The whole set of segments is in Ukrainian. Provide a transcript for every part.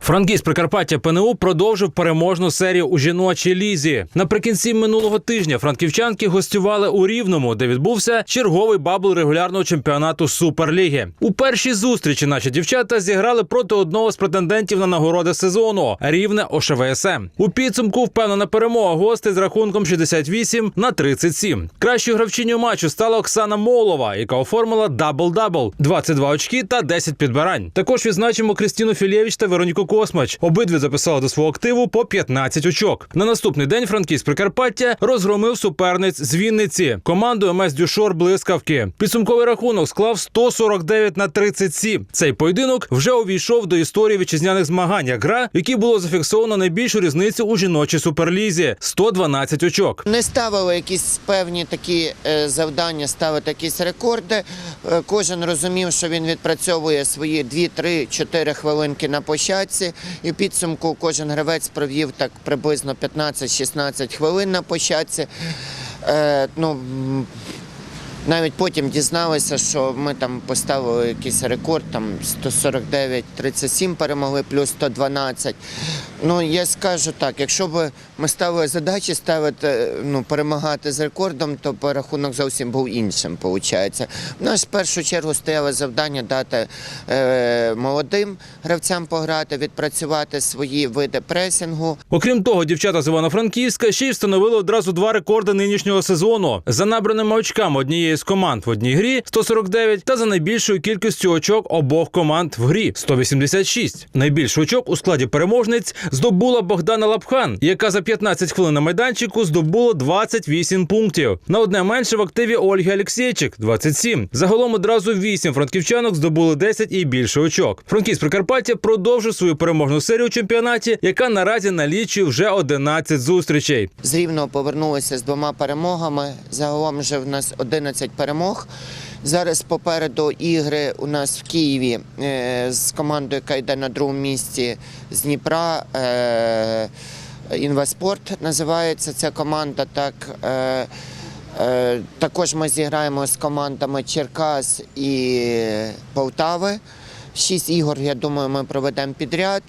Франкіст Прикарпаття ПНУ продовжив переможну серію у жіночій лізі. Наприкінці минулого тижня франківчанки гостювали у Рівному, де відбувся черговий бабл регулярного чемпіонату Суперліги. У першій зустрічі наші дівчата зіграли проти одного з претендентів на нагороди сезону Рівне ОШВСМ. У підсумку впевнена перемога гостей з рахунком 68 на 37. Кращою гравчиню матчу стала Оксана Молова, яка оформила дабл-дабл – 22 очки та 10 підбирань. Також відзначимо Кристіну Філєвич та Вероніку Космач. Обидві записали до свого активу по 15 очок. На наступний день франківськ Прикарпаття розгромив суперниць з Вінниці. Команду МС Дюшор блискавки. Підсумковий рахунок склав 149 на 37. Цей поєдинок вже увійшов до історії вітчизняних змагань. Як гра, в якій було зафіксовано найбільшу різницю у жіночій суперлізі 112 очок. Не ставили якісь певні такі е, завдання, ставити якісь рекорди. Е, Кожен розумів, що він відпрацьовує свої 2, 3, 4 хвилинки на площадці. І в підсумку кожен гравець провів так приблизно 15-16 хвилин на початці. Е, ну, навіть потім дізналися, що ми там поставили якийсь рекорд, там 149-37 перемогли, плюс 112. Ну, я скажу так, якщо б ми ставили задачі ставити, ну, перемагати з рекордом, то б рахунок зовсім був іншим, виходить. У нас в першу чергу стояло завдання дати е, молодим гравцям пограти, відпрацювати свої види пресінгу. Окрім того, дівчата з Івано-Франківська ще й встановили одразу два рекорди нинішнього сезону за набраними очками однієї з команд в одній грі 149 та за найбільшою кількістю очок обох команд в грі 186. Найбільше очок у складі переможниць здобула Богдана Лапхан, яка за 15 хвилин на майданчику здобула 28 пунктів. На одне менше в активі Ольги Алексєйчик 27. Загалом одразу 8 франківчанок здобули 10 і більше очок. Франківськ Прикарпаття продовжив свою переможну серію у чемпіонаті, яка наразі налічує вже 11 зустрічей. З Рівного повернулися з двома перемогами. Загалом вже в нас 11 перемог. Зараз попереду ігри у нас в Києві е, з командою, яка йде на другому місці з Дніпра. Е, Інваспорт називається ця команда. Так, е, також ми зіграємо з командами Черкас і Полтави. Шість ігор, я думаю, ми проведемо підряд.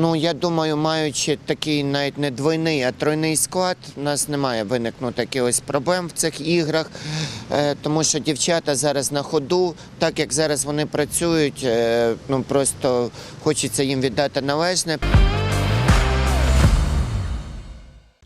Ну, я думаю, маючи такий навіть не двойний, а тройний склад, у нас немає виникнути якихось проблем в цих іграх, е, тому що дівчата зараз на ходу, так як зараз вони працюють, е, ну просто хочеться їм віддати належне.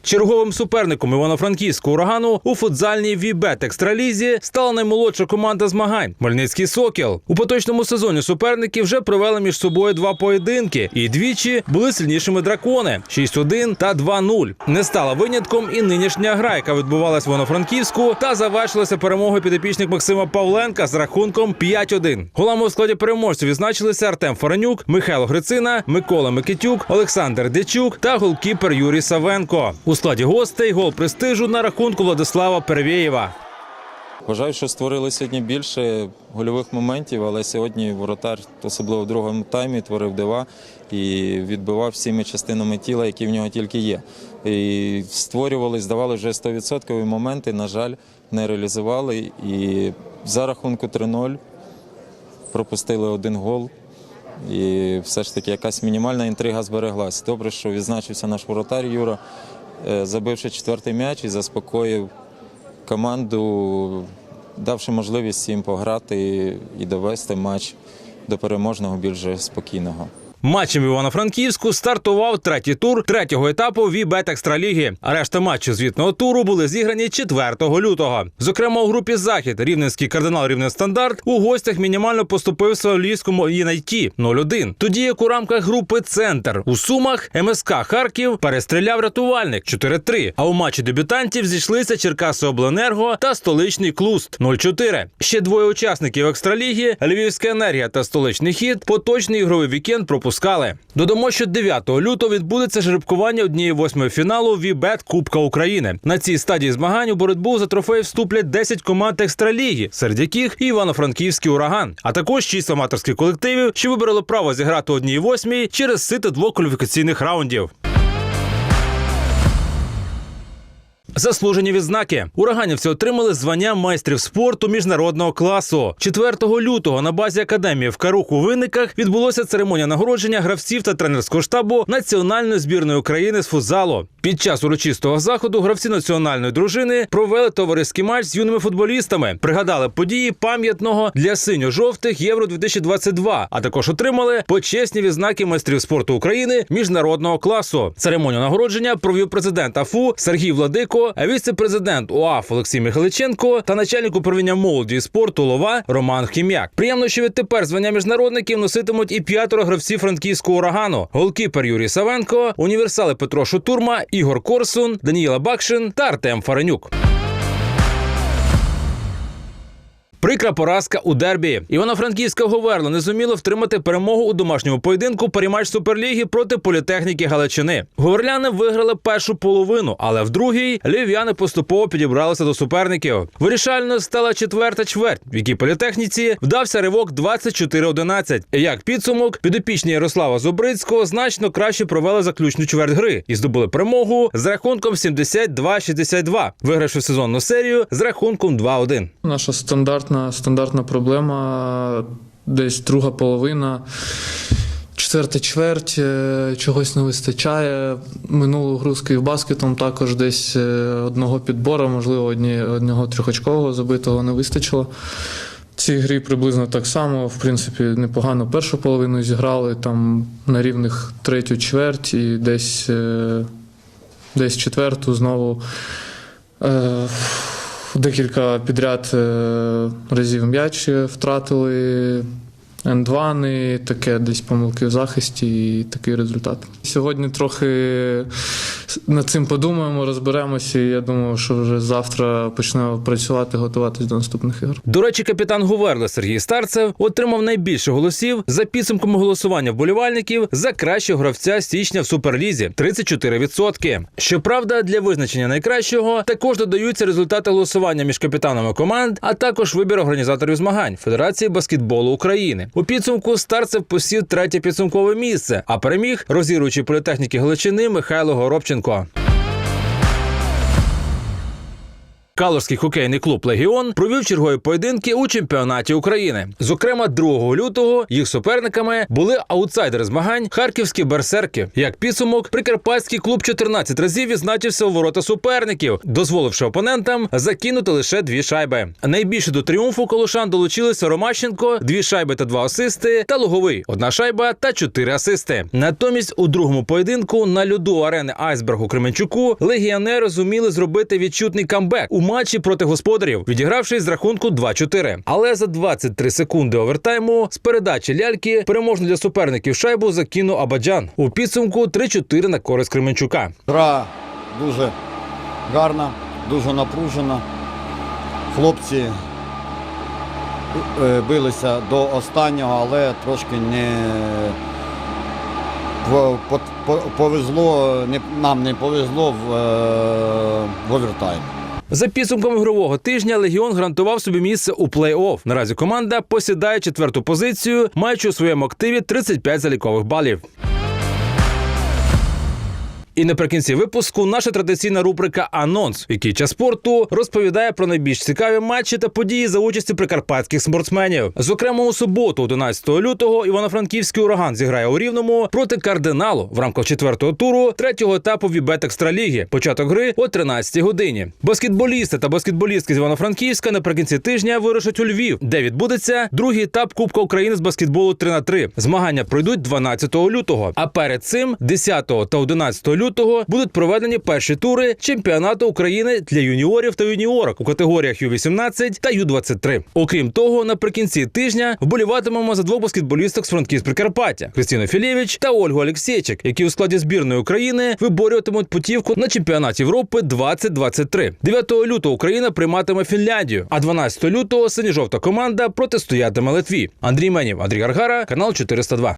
Черговим суперником Івано-Франківського урагану у футзальній Вібет Екстралізі стала наймолодша команда змагань Хмельницький Сокіл. У поточному сезоні суперники вже провели між собою два поєдинки, і двічі були сильнішими дракони 6-1 та 2-0. Не стала винятком і нинішня гра, яка відбувалась в Івано-Франківську, та завершилася перемогою підопічник Максима Павленка з рахунком 5-1. Голами у складі переможців відзначилися Артем Фаранюк, Михайло Грицина, Микола Микитюк, Олександр Дячук та голкіпер Юрій Савенко. У складі гостей гол престижу на рахунку Владислава Перевєєва. Вважаю, що створили сьогодні більше гольових моментів, але сьогодні воротар, особливо в другому таймі, творив дива і відбивав всіми частинами тіла, які в нього тільки є. І створювали, здавали вже 100% моменти, на жаль, не реалізували. І за рахунку 3-0 пропустили один гол. І все ж таки якась мінімальна інтрига збереглась. Добре, що відзначився наш воротар Юра, забивши четвертий м'яч і заспокоїв команду, давши можливість їм пограти і довести матч до переможного більш спокійного. Матчем в Івано-Франківську стартував третій тур третього етапу Вібет Екстраліги. А решта матчів звітного туру були зіграні 4 лютого. Зокрема, у групі Захід Рівненський кардинал Рівнен Стандарт у гостях мінімально поступив Солівському ІНайТі 0-1. Тоді як у рамках групи Центр у Сумах МСК Харків перестріляв рятувальник 4-3. А у матчі дебютантів зійшлися Черкаси Обленерго та столичний Клуст 0-4. Ще двоє учасників екстраліги Львівська енергія та столичний хід поточний ігровий вікенд пропускали. Додамо, що 9 лютого відбудеться жеребкування однієї восьмої фіналу Вібет Кубка України. На цій стадії змагань у боротьбу за трофей вступлять 10 команд екстраліги, серед яких і Івано-Франківський ураган, а також 6 аматорських колективів, що вибрали право зіграти одній восьмій через сито двох кваліфікаційних раундів. Заслужені відзнаки. Ураганівці отримали звання майстрів спорту міжнародного класу. 4 лютого на базі академії в Карух у винниках відбулося церемонія нагородження гравців та тренерського штабу національної збірної України з футзалу. Під час урочистого заходу гравці національної дружини провели товариський матч з юними футболістами, пригадали події пам'ятного для синьо-жовтих Євро 2022 а також отримали почесні відзнаки майстрів спорту України міжнародного класу. Церемонію нагородження провів президент АФУ Сергій Владико, а віце-президент УАФ Олексій Михайличенко та начальник управління молоді і спорту Лова Роман Хім'як. Приємно, що відтепер звання міжнародників носитимуть і п'ятеро гравців франківського урагану: голкіпер Юрій Савенко, універсали Петро Шутурма, Ігор Корсун, Даніїла Бакшин та Артем Фаренюк. Прикра поразка у дербі. Івано-Франківська Говерла не зуміло втримати перемогу у домашньому поєдинку перемач Суперліги проти політехніки Галичини. Говерляни виграли першу половину, але в другій львів'яни поступово підібралися до суперників. Вирішальною стала четверта чверть, в якій політехніці вдався ривок 24-11. Як підсумок, підопічні Ярослава Зубрицького значно краще провели заключну чверть гри і здобули перемогу з рахунком 72-62, вигравши сезонну серію з рахунком 2-1. Наша стандартна, стандартна проблема десь друга половина. Четверта чверть, е, чогось не вистачає. Минулу гру з Київбаскетом також десь е, одного підбору, можливо, одні, одного трьохочкового забитого не вистачило. Цій грі приблизно так само. В принципі, непогано першу половину зіграли там на рівних третю чверть і десь, е, десь четверту знову. Декілька підряд е, разів м'яч втратили, ендвани, таке десь помилки в захисті і такий результат. Сьогодні трохи над цим подумаємо, розберемося. і Я думаю, що вже завтра почнемо працювати, готуватись до наступних ігор. До речі, капітан Гуверли Сергій Старцев отримав найбільше голосів за підсумками голосування вболівальників за кращого гравця січня в суперлізі 34%. Щоправда, для визначення найкращого також додаються результати голосування між капітанами команд, а також вибір організаторів змагань Федерації баскетболу України. У підсумку Старцев посів третє підсумкове місце, а переміг розігруючий політехніки Галичини Михайло Горобченко. quoi. Калорський хокейний клуб Легіон провів чергові поєдинки у чемпіонаті України. Зокрема, 2 лютого їх суперниками були аутсайдери змагань харківські берсерки. Як підсумок, прикарпатський клуб 14 разів відзначився у ворота суперників, дозволивши опонентам закинути лише дві шайби. Найбільше до тріумфу колошан долучилися Ромащенко, дві шайби та два асисти, та Луговий, одна шайба та чотири асисти. Натомість у другому поєдинку на льоду арени Айсберг у Кременчуку легіонери зуміли зробити відчутний камбек у матчі проти господарів, відігравши з рахунку 2-4. Але за 23 секунди овертайму з передачі ляльки переможну для суперників шайбу закинув Абаджан. У підсумку 3-4 на користь Кременчука. Гра дуже гарна, дуже напружена. Хлопці е, билися до останнього, але трошки не по- по- по- повезло, нам не повезло в, е, в овертаймі. За підсумками ігрового тижня Легіон гарантував собі місце у плей-офф. Наразі команда посідає четверту позицію, маючи у своєму активі 35 залікових балів. І наприкінці випуску наша традиційна рубрика Анонс, в якій час спорту розповідає про найбільш цікаві матчі та події за участі прикарпатських спортсменів. Зокрема, у суботу, 11 лютого, Івано-Франківський ураган зіграє у рівному проти кардиналу в рамках четвертого туру третього етапу Вібет Екстраліги. Початок гри о 13 годині. Баскетболісти та баскетболістки з Івано-Франківська наприкінці тижня вирушать у Львів, де відбудеться другий етап Кубка України з баскетболу 3 на 3 Змагання пройдуть 12 лютого. А перед цим 10 та 11 лютого будуть проведені перші тури чемпіонату України для юніорів та юніорок у категоріях Ю-18 та Ю-23. Окрім того, наприкінці тижня вболіватимемо за двох баскетболісток з франківськ Прикарпаття Кристину Філєвич та Ольгу Олексєчик, які у складі збірної України виборюватимуть путівку на чемпіонат Європи 2023. 9 лютого Україна прийматиме Фінляндію, а 12 лютого синьо-жовта команда протистоятиме Литві. Андрій Менів, Андрій Гаргара, канал 402.